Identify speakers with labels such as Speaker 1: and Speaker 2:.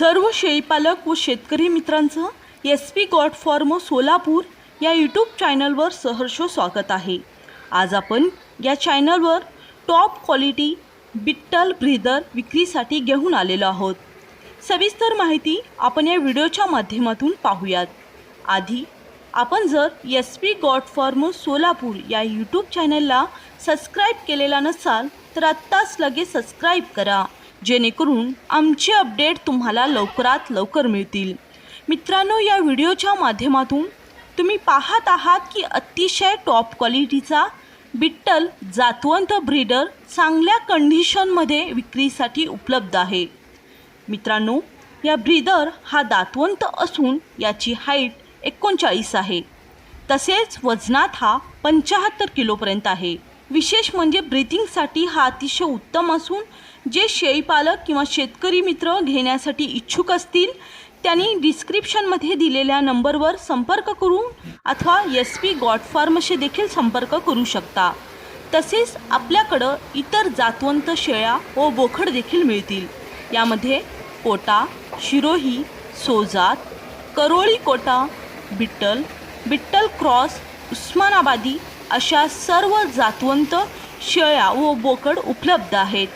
Speaker 1: सर्व शेळीपालक व शेतकरी मित्रांचं S P goat farm Solapur या यूट्यूब चॅनलवर सहर्ष स्वागत आहे. आज आपण या चॅनलवर टॉप क्वालिटी बिट्टल ब्रीदर विक्रीसाठी घेऊन आलेलो आहोत. सविस्तर माहिती आपण या व्हिडिओच्या माध्यमातून पाहूयात. आधी आपण जर S P goat farm Solapur या यूट्यूब चॅनलला सबस्क्राईब केलेला नसाल तर आत्ताच लगेच सबस्क्राईब करा. जेणेकरून आमचे अपडेट तुम्हाला लवकरात लवकर मिळतील. मित्रांनो या व्हिडिओच्या माध्यमातून तुम्ही पाहत आहात की अतिशय टॉप क्वालिटीचा बिट्टल जातवंत ब्रीडर चांगल्या कंडिशनमध्ये विक्रीसाठी उपलब्ध आहे. मित्रांनो या ब्रीदर हा दातवंत असून याची हाईट एकोणचाळीस आहे. तसेच वजनात हा पंचाहत्तर किलोपर्यंत आहे. विशेष म्हणजे ब्रिथिंगसाठी हा अतिशय उत्तम असून जे शेळीपालक किंवा शेतकरी मित्र घेण्यासाठी इच्छुक असतील त्यांनी डिस्क्रिप्शनमध्ये दिलेल्या नंबरवर संपर्क करून अथवा एस पी गॉड फार्मशी देखील संपर्क करू शकता. तसेच आपल्याकडं इतर जातवंत शेळ्या व बोखड देखील मिळतील. यामध्ये कोटा शिरोही सोजात करोळी कोटा बिट्टल बिट्टल क्रॉस उस्मानाबादी अशा सर्व जातवंत शेळ्या व बोकड उपलब्ध आहेत.